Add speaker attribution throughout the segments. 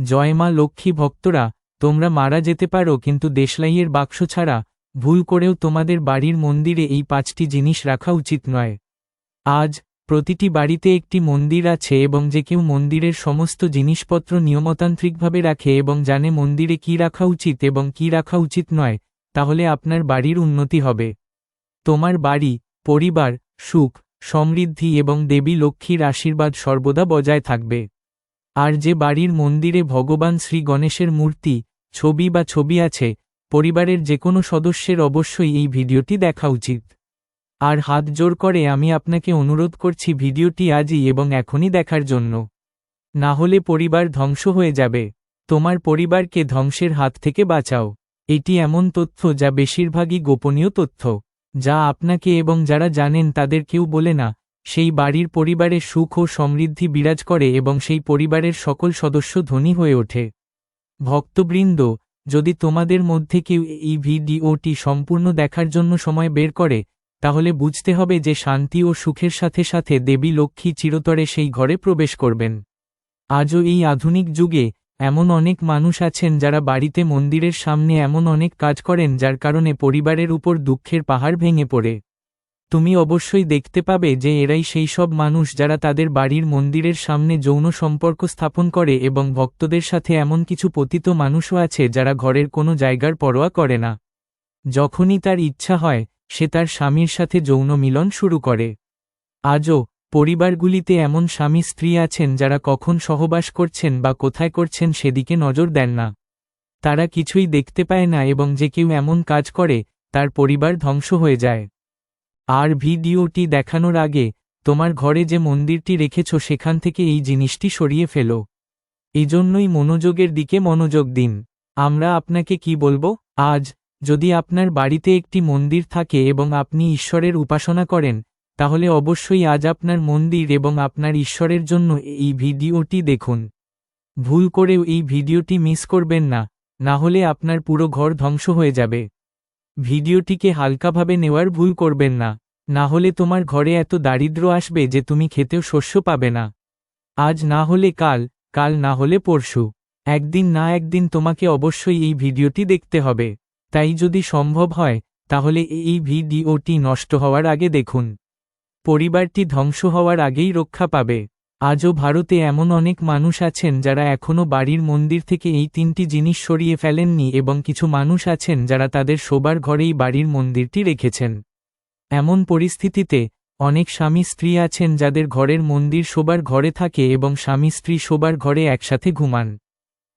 Speaker 1: জয় মা লক্ষ্মী ভক্তরা, তোমরা মারা যেতে পারো কিন্তু দেশলাইয়ের বাক্স ছাড়া, ভুল করেও তোমাদের বাড়ির মন্দিরে এই পাঁচটি জিনিস রাখা উচিত নয়। আজ, প্রতিটি বাড়িতে একটি মন্দির আছে এবং যে কেউ মন্দিরের সমস্ত জিনিসপত্র নিয়মতান্ত্রিকভাবে রাখে এবং জানে মন্দিরে কি রাখা উচিত এবং কি রাখা উচিত নয়, তাহলে আপনার বাড়ির উন্নতি হবে। তোমার বাড়ি, পরিবার, সুখ, সমৃদ্ধি এবং দেবী লক্ষ্মীর আশীর্বাদ সর্বদা বজায় থাকবে। আর যে বাড়ির মন্দিরে ভগবান শ্রী গণেশের মূর্তি, ছবি বা ছবি আছে, পরিবারের যে কোনো সদস্যের অবশ্যই এই ভিডিওটি দেখা উচিত। আর হাত জোর করে আমি আপনাকে অনুরোধ করছি ভিডিওটি আজই এবং এখনই দেখার জন্য। না হলে পরিবার ধ্বংস হয়ে যাবে। তোমার পরিবারকে ধ্বংসের হাত থেকে বাঁচাও। এটি এমন তথ্য যা বেশিরভাগই গোপনীয় তথ্য, যা আপনাকে এবং যারা জানেন তাদের কেউ বলে না। সেই বাড়ির পরিবারে সুখ ও সমৃদ্ধি বিরাজ করে এবং সেই পরিবারের সকল সদস্য ধনী হয়ে ওঠে। ভক্তবৃন্দ, যদি তোমাদের মধ্যে কেউ এই ভিডিওটি সম্পূর্ণ দেখার জন্য সময় বের করে, তাহলে বুঝতে হবে যে শান্তি ও সুখের সাথে সাথে দেবী লক্ষ্মী চিরতরে সেই ঘরে প্রবেশ করবেন। আজও এই আধুনিক যুগে এমন অনেক মানুষ আছেন যারা বাড়িতে মন্দিরের সামনে এমন অনেক কাজ করেন যার কারণে পরিবারের উপর দুঃখের পাহাড় ভেঙে পড়ে। তুমি অবশ্যই দেখতে পাবে যে এরাই সেই সব মানুষ যারা তাদের বাড়ির মন্দিরের সামনে যৌন সম্পর্ক স্থাপন করে এবং ভক্তদের সাথে এমন কিছু পতিত মানুষও আছে যারা ঘরের কোনো জায়গার পরোয়া করে না। যখনই তার ইচ্ছা হয়, সে তার স্বামীর সাথে যৌন মিলন শুরু করে। আজও, পরিবারগুলিতে এমন স্বামী স্ত্রী আছেন যারা কখন সহবাস করছেন বা কোথায় করছেন সেদিকে নজর দেন না। তারা কিছুই দেখতে পায় না এবং যে কেউ এমন কাজ করে, তার পরিবার ধ্বংস হয়ে যায়। আর ভিডিওটি দেখানোর আগে, তোমার ঘরে যে মন্দিরটি রেখেছ সেখান থেকে এই জিনিসটি সরিয়ে ফেলো। এজন্যই মনোযোগের দিকে মনোযোগ দিন। আমরা আপনাকে কি বলব? আজ, যদি আপনার বাড়িতে একটি মন্দির থাকে এবং আপনি ঈশ্বরের উপাসনা করেন, তাহলে অবশ্যই আজ আপনার মন্দির এবং আপনার ঈশ্বরের জন্য এই ভিডিওটি দেখুন। ভুল করেও এই ভিডিওটি মিস করবেন না না হলে আপনার পুরো ঘর ধ্বংস হয়ে যাবে। ভিডিওটিকে হালকাভাবে নেওয়ার ভুল করবেন না না হলে তোমার ঘরে এত দারিদ্র আসবে যে তুমি খেতেও শস্য পাবে না। আজ না হলে কাল কাল না হলে পরশু। একদিন না একদিন তোমাকে অবশ্যই এই ভিডিওটি দেখতে হবে। তাই যদি সম্ভব হয়, তাহলে এই ভিডিওটি নষ্ট হওয়ার আগে দেখুন। পরিবারটি ধ্বংস হওয়ার আগেই রক্ষা পাবে। আজও ভারতে এমন অনেক মানুষ আছেন যারা এখনও বাড়ির মন্দির থেকে এই তিনটি জিনিস সরিয়ে ফেলেননি এবং কিছু মানুষ আছেন যারা তাদের শোবার ঘরেই বাড়ির মন্দিরটি রেখেছেন। এমন পরিস্থিতিতে, অনেক স্বামী স্ত্রী আছেন যাদের ঘরের মন্দির শোবার ঘরে থাকে এবং স্বামী স্ত্রী শোবার ঘরে একসাথে ঘুমান।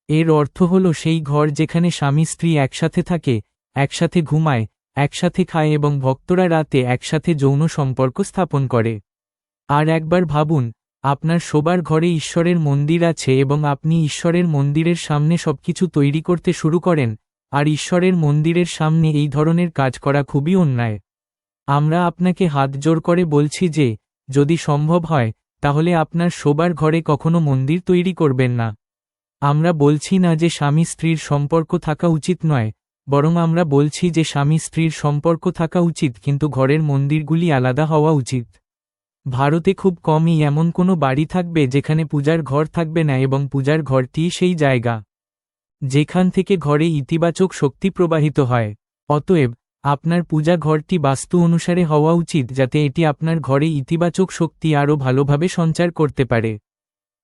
Speaker 1: এর অর্থ হল সেই ঘর যেখানে স্বামী স্ত্রী একসাথে থাকে, একসাথে ঘুমায়, একসাথে খায় এবং ভক্তরা রাতে একসাথে যৌন সম্পর্ক স্থাপন করে। আর একবার ভাবুন আপনার শোবার ঘরে ঈশ্বরের মন্দির আছে এবং আপনি ঈশ্বরের মন্দিরের সামনে সবকিছু তৈরি করতে শুরু করেন, আর ঈশ্বরের মন্দিরের সামনে এই ধরনের কাজ করা খুবই অন্যায়। আমরা আপনাকে হাত জোর করে বলছি যে, যদি সম্ভব হয়, তাহলে আপনার শোবার ঘরে কখনো মন্দির তৈরি করবেন না। আমরা বলছি না যে স্বামী স্ত্রীর সম্পর্ক থাকা উচিত নয়, বরং আমরা বলছি যে স্বামী স্ত্রীর সম্পর্ক থাকা উচিত, কিন্তু ঘরের মন্দিরগুলি আলাদা হওয়া উচিত। ভারতে খুব কমই এমন কোনো বাড়ি থাকবে যেখানে পূজার ঘর থাকবে না এবং পূজার ঘরটি সেই জায়গা, যেখান থেকে ঘরে ইতিবাচক শক্তি প্রবাহিত হয়। অতএব, আপনার পূজা ঘরটি বাস্তু অনুসারে হওয়া উচিত যাতে এটি আপনার ঘরে ইতিবাচক শক্তি আরও ভালোভাবে সঞ্চার করতে পারে।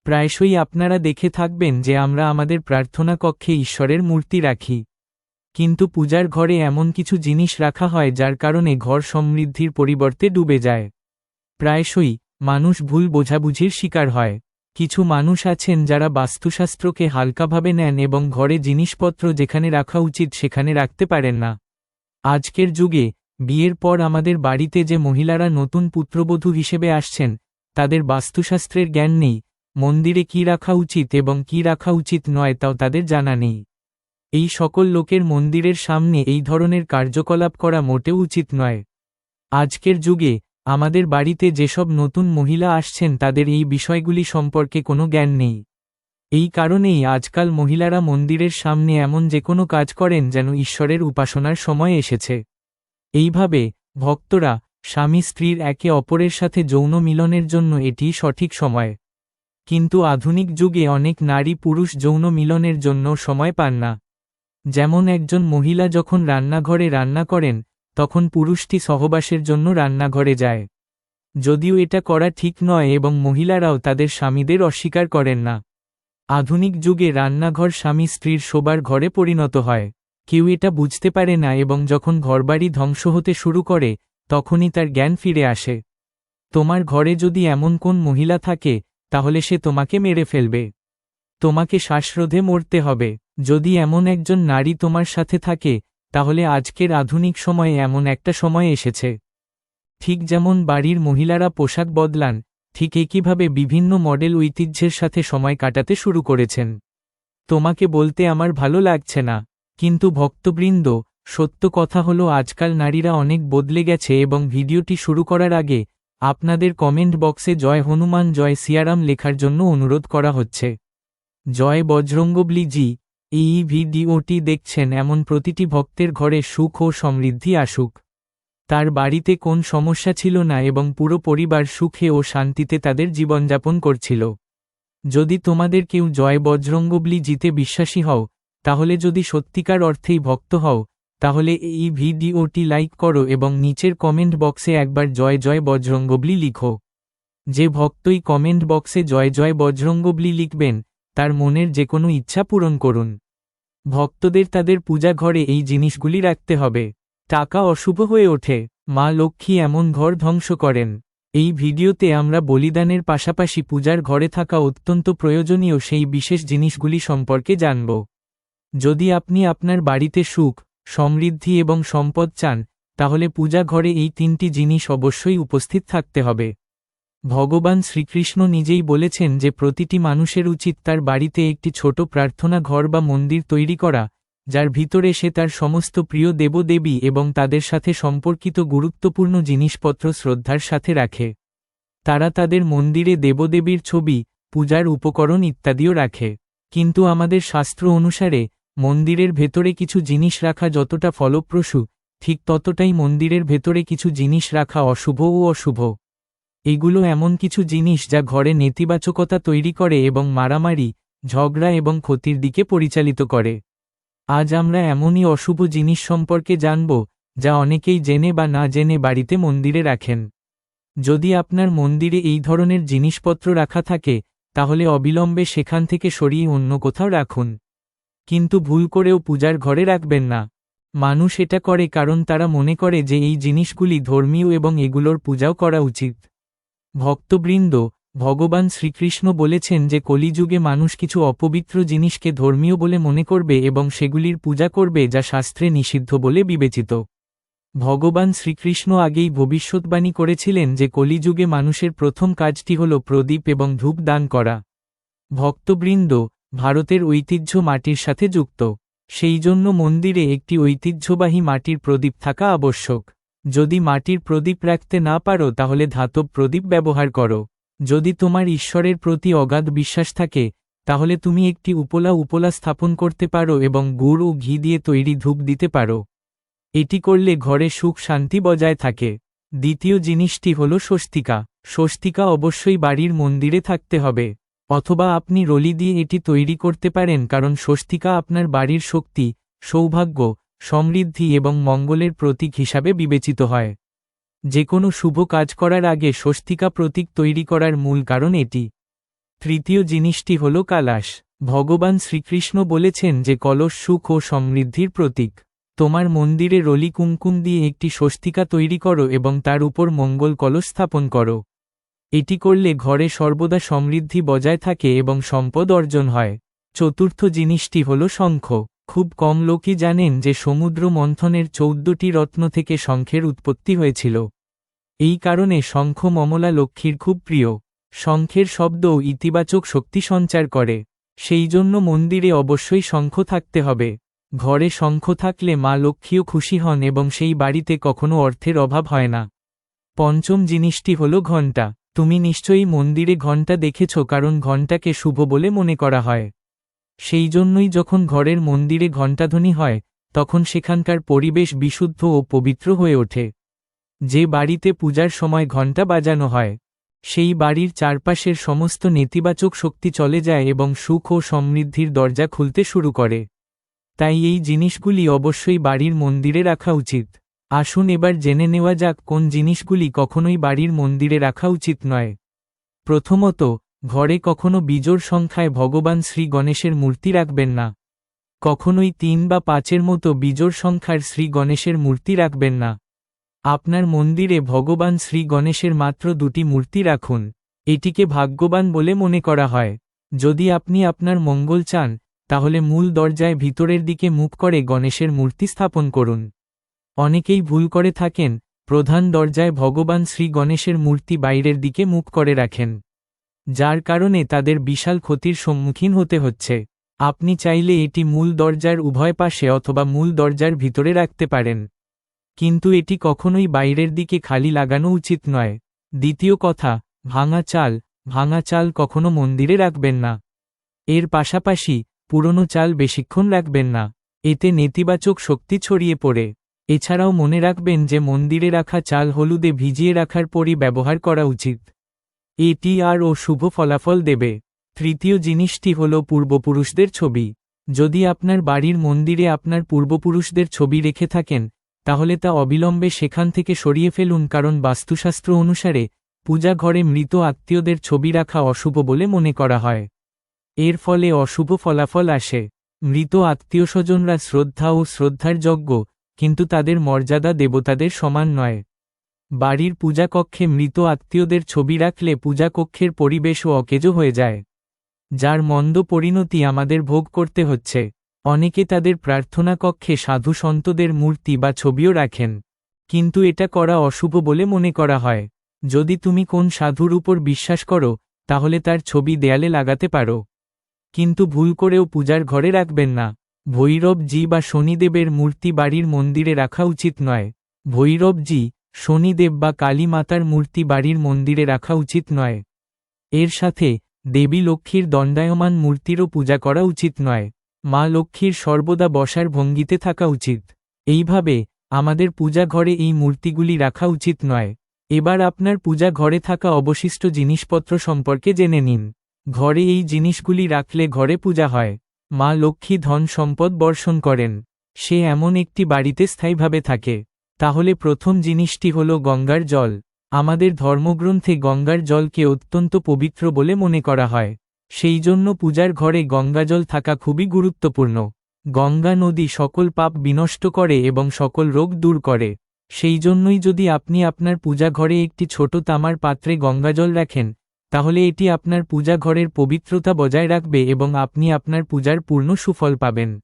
Speaker 1: প্রায়শই আপনারা দেখে থাকবেন যে আমরা আমাদের প্রার্থনা কক্ষে ঈশ্বরের মূর্তি রাখি। কিন্তু পূজার ঘরে এমন কিছু জিনিস রাখা হয় যার কারণে ঘর সমৃদ্ধির পরিবর্তে ডুবে যায়। প্রায়শই মানুষ ভুল বোঝাবুঝির শিকার হয়। কিছু মানুষ আছেন যারা বাস্তুশাস্ত্রকে হালকাভাবে নেন এবং ঘরে জিনিসপত্র যেখানে রাখা উচিত সেখানে রাখতে পারেন না। আজকের যুগে, বিয়ের পর আমাদের বাড়িতে যে মহিলারা নতুন পুত্রবধূ হিসেবে আসছেন, তাদের বাস্তুশাস্ত্রের জ্ঞান নেই, মন্দিরে কি রাখা উচিত এবং কি রাখা উচিত নয় তাও তাদের জানা নেই। এই সকল লোকের মন্দিরের সামনে এই ধরনের কার্যকলাপ করা মোটেও উচিত নয়। আজকের যুগে আমাদের বাড়িতে যেসব নতুন মহিলা আসছেন তাদের এই বিষয়গুলি সম্পর্কে কোনো জ্ঞান নেই। এই কারণেই আজকাল মহিলারা মন্দিরের সামনে এমন যে কোনো কাজ করেন যেন ঈশ্বরের উপাসনার সময় এসেছে। এইভাবে, ভক্তরা, স্বামী স্ত্রীর একে অপরের সাথে যৌন মিলনের জন্য এটি সঠিক সময়। কিন্তু আধুনিক যুগে অনেক নারী পুরুষ যৌন মিলনের জন্য সময় পান না। যেমন একজন মহিলা যখন রান্নাঘরে রান্না করেন তখন পুরুষটি সহবাসের জন্য রান্নাঘরে যায়। যদিও এটা করা ঠিক নয় এবং মহিলারাও তাদের স্বামীদের অস্বীকার করেন না। আধুনিক যুগে রান্নাঘর স্বামী স্ত্রীর শোবার ঘরে পরিণত হয়। কেউ এটা বুঝতে পারে না এবং যখন ঘরবাড়ি ধ্বংস হতে শুরু করে, তখনই তার জ্ঞান ফিরে আসে। তোমার ঘরে যদি এমন কোন মহিলা থাকে, তাহলে সে তোমাকে মেরে ফেলবে। তোমাকে শ্বাসরোধে মরতে হবে। যদি এমন একজন নারী তোমার সাথে থাকে তাহলে আজকের আধুনিক সময়ে এমন একটা সময় এসেছে। ঠিক যেমন বাড়ির মহিলারা পোশাক বদলান, ঠিক একইভাবে বিভিন্ন মডেল ঐতিহ্যের সাথে সময় কাটাতে শুরু করেছেন। তোমাকে বলতে আমার ভালো লাগছে না, কিন্তু ভক্তবৃন্দ, সত্য কথা হলো আজকাল নারীরা অনেক বদলে গেছে এবং ভিডিওটি শুরু করার আগে, আপনাদের কমেন্ট বক্সে জয় হনুমান, জয় সিয়ারাম লেখার জন্য অনুরোধ করা হচ্ছে। জয় বজরঙ্গবলিজি এই ভিডিওটি দেখছেন এমন প্রতিটি ভক্তের ঘরে সুখ ও সমৃদ্ধি আসুক। তার বাড়িতে কোন সমস্যা ছিল না এবং পুরো পরিবার সুখে ও শান্তিতে তাদের জীবনযাপন করছিল। যদি তোমাদের কেউ জয় বজরঙ্গবলি জিতে বিশ্বাসী হও, তাহলে যদি সত্যিকার অর্থেই ভক্ত হও, তাহলে এই ভিডিওটি লাইক করো এবং নিচের কমেন্ট বক্সে একবার জয় জয় বজরঙ্গবলি লিখো। যে ভক্তই কমেন্ট বক্সে জয় জয় বজরঙ্গবলি লিখবেন তার মনের যে কোনো ইচ্ছা পূরণ করুন। ভক্তদের তাদের পূজা ঘরে এই জিনিসগুলি রাখতে হবে। টাকা অশুভ হয়ে ওঠে। মা লক্ষ্মী এমন ঘর ধ্বংস করেন। এই ভিডিওতে আমরা বলিদানের পাশাপাশি পূজার ঘরে থাকা অত্যন্ত প্রয়োজনীয় সেই বিশেষ জিনিসগুলি সম্পর্কে জানব। যদি আপনি আপনার বাড়িতে সুখ, সমৃদ্ধি এবং সম্পদ চান, তাহলে পূজা ঘরে এই তিনটি জিনিস অবশ্যই উপস্থিত থাকতে হবে। ভগবান শ্রীকৃষ্ণ নিজেই বলেছেন যে প্রতিটি মানুষের উচিত তার বাড়িতে একটি ছোট প্রার্থনা ঘর বা মন্দির তৈরি করা, যার ভিতরে সে তার সমস্ত প্রিয় দেবদেবী এবং তাদের সাথে সম্পর্কিত গুরুত্বপূর্ণ জিনিসপত্র শ্রদ্ধার সাথে রাখে। তারা তাদের মন্দিরে দেবদেবীর ছবি, পূজার উপকরণ ইত্যাদিও রাখে। কিন্তু আমাদের শাস্ত্র অনুসারে, মন্দিরের ভেতরে কিছু জিনিস রাখা যতটা ফলপ্রসূ, ঠিক ততটাই মন্দিরের ভেতরে কিছু জিনিস রাখা অশুভ ও অশুভ। এগুলো এমন কিছু জিনিস যা ঘরে নেতিবাচকতা তৈরি করে এবং মারামারি, ঝগড়া এবং ক্ষতির দিকে পরিচালিত করে। আজ আমরা এমনই অশুভ জিনিস সম্পর্কে জানব, যা অনেকেই জেনে বা না জেনে বাড়িতে মন্দিরে রাখেন। যদি আপনার মন্দিরে এই ধরনের জিনিসপত্র রাখা থাকে, তাহলে অবিলম্বে সেখান থেকে সরিয়ে অন্য কোথাও রাখুন। কিন্তু ভুল করেও পূজার ঘরে রাখবেন না। মানুষ এটা করে কারণ তারা মনে করে যে এই জিনিসগুলি ধর্মীয় এবং এগুলোর পূজাও করা উচিত। ভক্তবৃন্দ, ভগবান শ্রীকৃষ্ণ বলেছেন যে কলিযুগে মানুষ কিছু অপবিত্র জিনিসকে ধর্মীয় বলে মনে করবে এবং সেগুলির পূজা করবে যা শাস্ত্রে নিষিদ্ধ বলে বিবেচিত। ভগবান শ্রীকৃষ্ণ আগেই ভবিষ্যৎবাণী করেছিলেন যে কলিযুগে মানুষের প্রথম কাজটি হল প্রদীপ এবং ধূপ দান করা। ভক্তবৃন্দ, ভারতের ঐতিহ্য মাটির সাথে যুক্ত। সেই জন্য মন্দিরে একটি ঐতিহ্যবাহী মাটির প্রদীপ থাকা আবশ্যক। যদি মাটির প্রদীপ রাখতে না পারো তাহলে ধাতব প্রদীপ ব্যবহার করো। যদি তোমার ঈশ্বরের প্রতি অগাধ বিশ্বাস থাকে, তাহলে তুমি একটি উপলা উপলা স্থাপন করতে পারো এবং গুড় ও ঘি দিয়ে তৈরি ধূপ দিতে পারো। এটি করলে ঘরে সুখ শান্তি বজায় থাকে। দ্বিতীয় জিনিসটি হল স্বস্তিকা। স্বস্তিকা অবশ্যই বাড়ির মন্দিরে থাকতে হবে। অথবা আপনি রলি দিয়ে এটি তৈরি করতে পারেন কারণ স্বস্তিকা আপনার বাড়ির শক্তি, সৌভাগ্য সমৃদ্ধি এবং মঙ্গলের প্রতীক হিসাবে বিবেচিত হয়। যে কোনো শুভ কাজ করার আগে স্বস্তিকা প্রতীক তৈরি করার মূল কারণ এটি। তৃতীয় জিনিসটি হল কালাস ভগবান শ্রীকৃষ্ণ বলেছেন যে কলস সুখ ও সমৃদ্ধির প্রতীক। তোমার মন্দিরে রলি কুমকুম দিয়ে একটি স্বস্তিকা তৈরি করো এবং তার উপর মঙ্গল কলস স্থাপন করো। এটি করলে ঘরে সর্বদা সমৃদ্ধি বজায় থাকে এবং সম্পদ অর্জন হয়। চতুর্থ জিনিসটি হল শঙ্খ। খুব কম লোকই জানেন যে সমুদ্র মন্থনের চৌদ্দটি রত্ন থেকে শঙ্খের উৎপত্তি হয়েছিল। এই কারণে শঙ্খ মমলা লক্ষ্মীর খুব প্রিয়। শঙ্খের শব্দও ইতিবাচক শক্তি সঞ্চার করে। সেই জন্য মন্দিরে অবশ্যই শঙ্খ থাকতে হবে। ঘরে শঙ্খ থাকলে মা লক্ষ্মীও খুশি হন এবং সেই বাড়িতে কখনো অর্থের অভাব হয় না। পঞ্চম জিনিসটি হল ঘণ্টা। তুমি নিশ্চয়ই মন্দিরে ঘণ্টা দেখেছ কারণ ঘণ্টাকে শুভ বলে মনে করা হয়। সেই জন্যই যখন ঘরের মন্দিরে ঘণ্টাধ্বনি হয়, তখন সেখানকার পরিবেশ বিশুদ্ধ ও পবিত্র হয়ে ওঠে। যে বাড়িতে পূজার সময় ঘণ্টা বাজানো হয়, সেই বাড়ির চারপাশের সমস্ত নেতিবাচক শক্তি চলে যায় এবং সুখ ও সমৃদ্ধির দরজা খুলতে শুরু করে। তাই এই জিনিসগুলি অবশ্যই বাড়ির মন্দিরে রাখা উচিত। আসুন এবার জেনে নেওয়া যাক কোন জিনিসগুলি কখনোই বাড়ির মন্দিরে রাখা উচিত নয়। প্রথমত ঘরে কখনো বিজোর সংখ্যায় ভগবান শ্রী গণেশের মূর্তি রাখবেন না। কখনোই তিন বা পাঁচের মতো বিজোর সংখ্যার শ্রী গণেশের মূর্তি রাখবেন না। আপনার মন্দিরে ভগবান শ্রী গণেশের মাত্র দুটি মূর্তি রাখুন। এটিকে ভাগ্যবান বলে মনে করা হয়। যদি আপনি আপনার মঙ্গল চান, তাহলে মূল দরজায় ভিতরের দিকে মুখ করে গণেশের মূর্তি স্থাপন করুন। অনেকেই ভুল করে থাকেন, প্রধান দরজায় ভগবান শ্রী গণেশের মূর্তি বাইরের দিকে মুখ করে রাখেন। যার কারণে তাদের বিশাল ক্ষতির সম্মুখীন হতে হচ্ছে। আপনি চাইলে এটি মূল দরজার উভয় পাশে অথবা মূল দরজার ভিতরে রাখতে পারেন। কিন্তু এটি কখনোই বাইরের দিকে খালি লাগানো উচিত নয়। দ্বিতীয় কথা, ভাঙা চাল ভাঙা চাল কখনো মন্দিরে রাখবেন না। এর পাশাপাশি, পুরনো চাল বেশিক্ষণ রাখবেন না। এতে নেতিবাচক শক্তি ছড়িয়ে পড়ে। এছাড়াও মনে রাখবেন যে মন্দিরে রাখা চাল হলুদে ভিজিয়ে রাখার পরই ব্যবহার করা উচিত। এটি আর ও শুভ ফলাফল দেবে। তৃতীয় জিনিসটি হল পূর্বপুরুষদের ছবি। যদি আপনার বাড়ির মন্দিরে আপনার পূর্বপুরুষদের ছবি রেখে থাকেন, তাহলে তা অবিলম্বে সেখান থেকে সরিয়ে ফেলুন কারণ বাস্তুশাস্ত্র অনুসারে পূজা ঘরে মৃত আত্মীয়দের ছবি রাখা অশুভ বলে মনে করা হয়। এর ফলে অশুভ ফলাফল আসে। মৃত আত্মীয় স্বজনরা শ্রদ্ধা ও শ্রদ্ধার যজ্ঞ কিন্তু তাদের মর্যাদা দেবতাদের সমান নয়। বাড়ির পূজাকক্ষে মৃত আত্মীয়দের ছবি রাখলে পূজাকক্ষের পরিবেশও অকেজো হয়ে যায়। যার মন্দ পরিণতি আমাদের ভোগ করতে হচ্ছে। অনেকে তাদের প্রার্থনা কক্ষে সাধু সন্তদের মূর্তি বা ছবিও রাখেন। কিন্তু এটা করা অশুভ বলে মনে করা হয়। যদি তুমি কোন সাধুর উপর বিশ্বাস করো, তাহলে তার ছবি দেয়ালে লাগাতে পারো। কিন্তু ভুল করেও পূজার ঘরে রাখবেন না। ভৈরবজি বা শনিদেবের মূর্তি বাড়ির মন্দিরে রাখা উচিত নয়। ভৈরবজি শনিদেব বা কালী মাতার মূর্তি বাড়ির মন্দিরে রাখা উচিত নয়। এর সাথে, দেবী লক্ষ্মীর দণ্ডায়মান মূর্তিরও পূজা করা উচিত নয়। মা লক্ষ্মীর সর্বদা বসার ভঙ্গিতে থাকা উচিত। এইভাবে, আমাদের পূজা ঘরে এই মূর্তিগুলি রাখা উচিত নয়। এবার আপনার পূজা ঘরে থাকা অবশিষ্ট জিনিসপত্র সম্পর্কে জেনে নিন। ঘরে এই জিনিসগুলি রাখলে ঘরে পূজা হয়। মা লক্ষ্মী ধন সম্পদ বর্ষণ করেন। সে এমন একটি বাড়িতে স্থায়ীভাবে থাকে। তাহলে প্রথম জিনিসটি হল গঙ্গার জল। আমাদের ধর্মগ্রন্থে গঙ্গার জলকে অত্যন্ত পবিত্র বলে মনে করা হয়। সেই জন্য পূজার ঘরে গঙ্গাজল থাকা খুবই গুরুত্বপূর্ণ। গঙ্গা নদী সকল পাপ বিনষ্ট করে এবং সকল রোগ দূর করে। সেই জন্যই যদি আপনি আপনার পূজা ঘরে একটি ছোট তামার পাত্রে গঙ্গাজল রাখেন, তাহলে এটি আপনার পূজা ঘরের পবিত্রতা বজায় রাখবে এবং আপনি আপনার পূজার পূর্ণ সুফল পাবেন।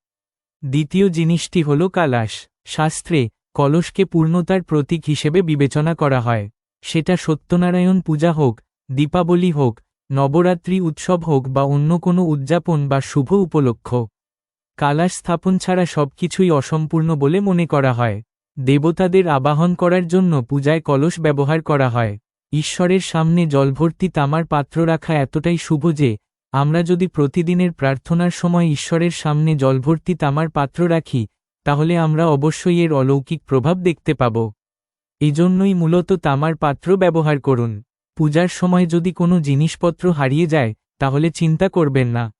Speaker 1: দ্বিতীয় জিনিসটি হল কালাশ। শাস্ত্রে কলসকে পূর্ণতার প্রতীক হিসেবে বিবেচনা করা হয়। সেটা সত্যনারায়ণ পূজা হোক, দীপাবলি হোক, নবরাত্রি উৎসব হোক বা অন্য কোনো উদযাপন বা শুভ উপলক্ষ। কালাশ স্থাপন ছাড়া সবকিছুই অসম্পূর্ণ বলে মনে করা হয়। দেবতাদের আবাহন করার জন্য পূজায় কলস ব্যবহার করা হয়। ঈশ্বরের সামনে জলভর্তি তামার পাত্র রাখা এতটাই শুভ যে, আমরা যদি প্রতিদিনের প্রার্থনার সময় ঈশ্বরের সামনে জলভর্তি তামার পাত্র রাখি তাহলে আমরা অবশ্যই এর অলৌকিক প্রভাব দেখতে পাব। এজন্যই মূলত তামার পাত্র ব্যবহার করুন। পূজার সময় যদি কোনো জিনিসপত্র হারিয়ে যায়, তাহলে চিন্তা করবেন না।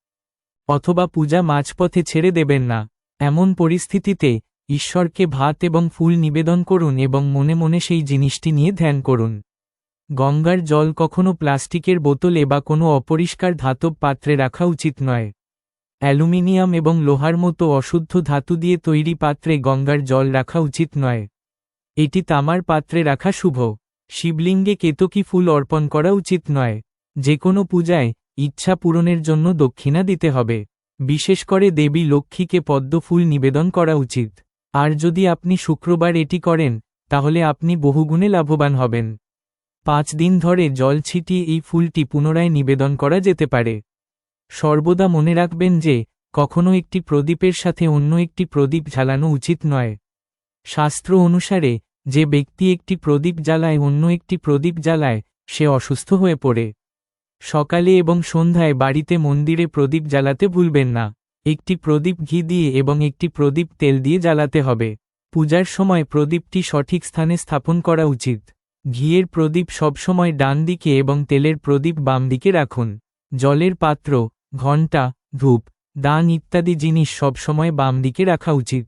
Speaker 1: অথবা পূজা মাঝপথে ছেড়ে দেবেন না। এমন পরিস্থিতিতে ঈশ্বরকে ভাত এবং ফুল নিবেদন করুন এবং মনে মনে সেই জিনিসটি নিয়ে ধ্যান করুন। গঙ্গার জল কখনো প্লাস্টিকের বোতলে বা কোনো অপরিষ্কার ধাতব পাত্রে রাখা উচিত নয়। অ্যালুমিনিয়াম এবং লোহার মতো অশুদ্ধ ধাতু দিয়ে তৈরি পাত্রে গঙ্গার জল রাখা উচিত নয়। এটি তামার পাত্রে রাখা শুভ। শিবলিঙ্গে কেতকী ফুল অর্পণ করা উচিত নয়। যে কোনো পূজায় ইচ্ছা পূরণের জন্য দক্ষিণা দিতে হবে। বিশেষ করে দেবী লক্ষ্মীকে পদ্ম ফুল নিবেদন করা উচিত। আর যদি আপনি শুক্রবার এটি করেন, তাহলে আপনি বহুগুণে লাভবান হবেন। পাঁচ দিন ধরে জল ছিটিয়ে এই ফুলটি পুনরায় নিবেদন করা যেতে পারে। সর্বদা মনে রাখবেন যে, কখনো একটি প্রদীপের সাথে অন্য একটি প্রদীপ জ্বালানো উচিত নয়। শাস্ত্র অনুসারে, যে ব্যক্তি একটি প্রদীপ জ্বালায়, অন্য একটি প্রদীপ জ্বালায়, সে অসুস্থ হয়ে পড়ে। সকালে এবং সন্ধ্যায় বাড়িতে মন্দিরে প্রদীপ জ্বালাতে ভুলবেন না। একটি প্রদীপ ঘি দিয়ে এবং একটি প্রদীপ তেল দিয়ে জ্বালাতে হবে। পূজার সময় প্রদীপটি সঠিক স্থানে স্থাপন করা উচিত। ঘিয়ের প্রদীপ সবসময় ডান দিকে এবং তেলের প্রদীপ বাম দিকে রাখুন। জলের পাত্র ঘণ্টা, ধূপ, দান ইত্যাদি জিনিস সবসময় বাম দিকে রাখা উচিত।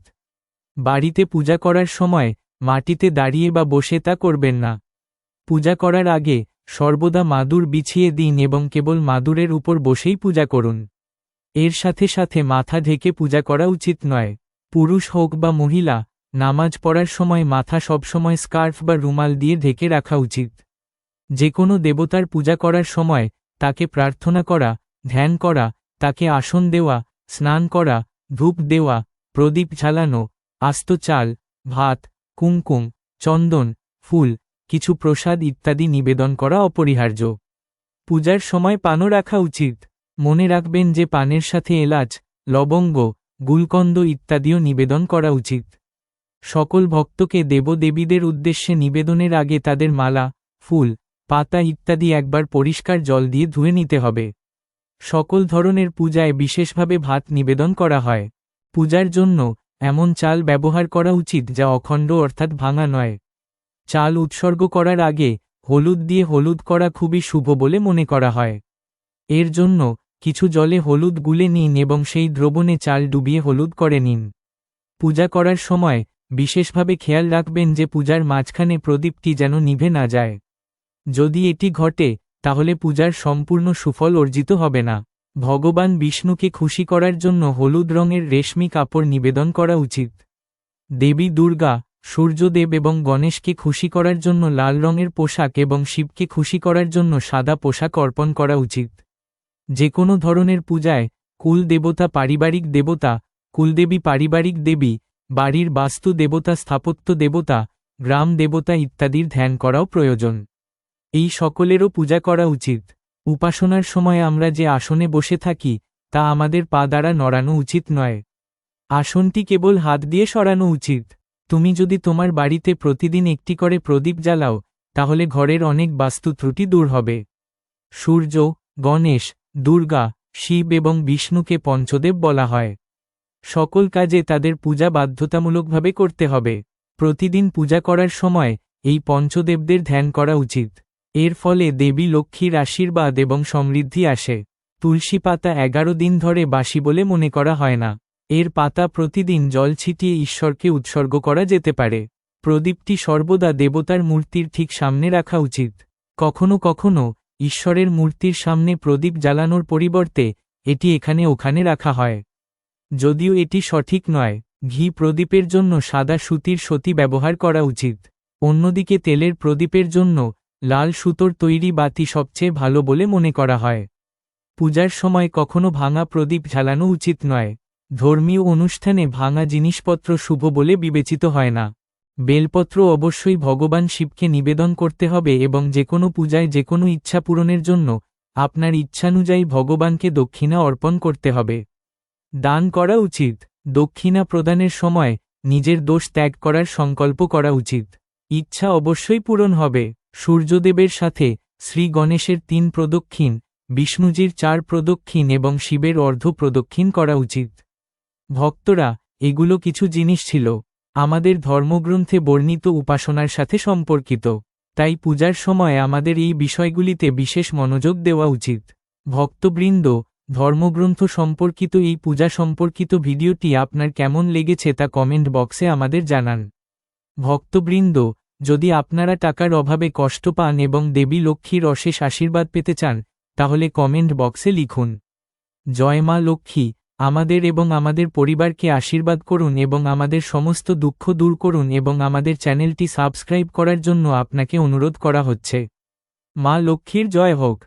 Speaker 1: বাড়িতে পূজা করার সময় মাটিতে দাঁড়িয়ে বা বসে তা করবেন না। পূজা করার আগে সর্বদা মাদুর বিছিয়ে দিন এবং কেবল মাদুরের উপর বসেই পূজা করুন। এর সাথে সাথে মাথা ঢেকে পূজা করা উচিত নয়। পুরুষ হোক বা মহিলা, নামাজ পড়ার সময় মাথা সবসময় স্কার্ফ বা রুমাল দিয়ে ঢেকে রাখা উচিত। যে কোনো দেবতার পূজা করার সময় তাকে প্রার্থনা করা ধ্যান করা, তাকে আসন দেওয়া, স্নান করা, ধূপ দেওয়া, প্রদীপ ঝালানো আস্ত চাল, ভাত, কুমকুম, চন্দন, ফুল, কিছু প্রসাদ ইত্যাদি নিবেদন করা অপরিহার্য। পূজার সময় পানও রাখা উচিত। মনে রাখবেন যে পানের সাথে এলাচ, লবঙ্গ, গুলকন্দ ইত্যাদিও নিবেদন করা উচিত। সকল ভক্তকে দেবদেবীদের উদ্দেশ্যে নিবেদনের আগে তাদের মালা, ফুল, পাতা ইত্যাদি একবার পরিষ্কার জল দিয়ে ধুয়ে নিতে হবে। সকল ধরনের পূজায় বিশেষভাবে ভাত নিবেদন করা হয়। পূজার জন্য এমন চাল ব্যবহার করা উচিত যা অখণ্ড অর্থাৎ ভাঙা নয়। চাল উৎসর্গ করার আগে হলুদ দিয়ে হলুদ করা খুবই শুভ বলে মনে করা হয়। এর জন্য কিছু জলে হলুদ গুলে নিন এবং সেই দ্রবণে চাল ডুবিয়ে হলুদ করে নিন। পূজা করার সময় বিশেষভাবে খেয়াল রাখবেন যে পূজার মাঝখানে প্রদীপটি যেন নিভে না যায়। যদি এটি ঘটে তাহলে পূজার সম্পূর্ণ সুফল অর্জিত হবে না। ভগবান বিষ্ণুকে খুশি করার জন্য হলুদ রঙের রেশমি কাপড় নিবেদন করা উচিত। দেবী দুর্গা, সূর্যদেব এবং গণেশকে খুশি করার জন্য লাল রঙের পোশাক এবং শিবকে খুশি করার জন্য সাদা পোশাক অর্পণ করা উচিত। যে কোনো ধরনের পূজায়, কুল দেবতা পারিবারিক দেবতা, কুলদেবী পারিবারিক দেবী, বাড়ির বাস্তু দেবতা, স্থাপত্য দেবতা, গ্রাম দেবতা ইত্যাদির ধ্যান করাও প্রয়োজন। এই সকলেরও পূজা করা উচিত। উপাসনার সময় আমরা যে আসনে বসে থাকি, তা আমাদের পা দ্বারা নড়ানো উচিত নয়। আসনটি কেবল হাত দিয়ে সরানো উচিত। তুমি যদি তোমার বাড়িতে প্রতিদিন একটি করে প্রদীপ জ্বালাও, তাহলে ঘরের অনেক বাস্তু ত্রুটি দূর হবে। সূর্য, গণেশ, দুর্গা, শিব এবং বিষ্ণুকে পঞ্চদেব বলা হয়। সকল কাজে তাদের পূজা বাধ্যতামূলকভাবে করতে হবে। প্রতিদিন পূজা করার সময় এই পঞ্চদেবদের ধ্যান করা উচিত। এর ফলে দেবী লক্ষ্মীর আশীর্বাদ এবং সমৃদ্ধি আসে। তুলসী পাতা এগারো দিন ধরে বাসি বলে মনে করা হয় না। এর পাতা প্রতিদিন জল ছিটিয়ে ঈশ্বরকে উৎসর্গ করা যেতে পারে। প্রদীপটি সর্বদা দেবতার মূর্তির ঠিক সামনে রাখা উচিত। কখনো কখনো ঈশ্বরের মূর্তির সামনে প্রদীপ জ্বালানোর পরিবর্তে এটি এখানে ওখানে রাখা হয়। যদিও এটি সঠিক নয়, ঘি প্রদীপের জন্য সাদা সুতির সতী ব্যবহার করা উচিত। অন্যদিকে তেলের প্রদীপের জন্য লাল সুতোর তৈরি বাতি সবচেয়ে ভালো বলে মনে করা হয়। পূজার সময় কখনো ভাঙা প্রদীপ ঝালানো উচিত নয়। ধর্মীয় অনুষ্ঠানে ভাঙা জিনিসপত্র শুভ বলে বিবেচিত হয় না। বেলপত্র অবশ্যই ভগবান শিবকে নিবেদন করতে হবে এবং যে কোনো পূজায় যে কোনো ইচ্ছা পূরণের জন্য আপনার ইচ্ছানুযায়ী ভগবানকে দক্ষিণা অর্পণ করতে হবে। দান করা উচিত। দক্ষিণা প্রদানের সময় নিজের দোষ ত্যাগ করার সংকল্প করা উচিত। ইচ্ছা অবশ্যই পূরণ হবে। সূর্যদেবের সাথে শ্রী গণেশের তিন প্রদক্ষিণ, বিষ্ণুজির চার প্রদক্ষিণ এবং শিবের অর্ধ প্রদক্ষিণ করা উচিত। ভক্তরা, এগুলো কিছু জিনিস ছিল, আমাদের ধর্মগ্রন্থে বর্ণিত উপাসনার সাথে সম্পর্কিত, তাই পূজার সময় আমাদের এই বিষয়গুলিতে বিশেষ মনোযোগ দেওয়া উচিত। ভক্তবৃন্দ, ধর্মগ্রন্থ সম্পর্কিত এই পূজা সম্পর্কিত ভিডিওটি আপনার কেমন লেগেছে তা কমেন্ট বক্সে আমাদের জানান। ভক্তবৃন্দ যদি আপনারা টাকার অভাবে কষ্ট পান এবং দেবী লক্ষ্মীর অশেষ আশীর্বাদ পেতে চান, তাহলে কমেন্ট বক্সে লিখুন। জয় মা লক্ষ্মী, আমাদের এবং আমাদের পরিবারকে আশীর্বাদ করুন এবং আমাদের সমস্ত দুঃখ দূর করুন এবং আমাদের চ্যানেলটি সাবস্ক্রাইব করার জন্য আপনাকে অনুরোধ করা হচ্ছে। মা লক্ষ্মীর জয় হোক।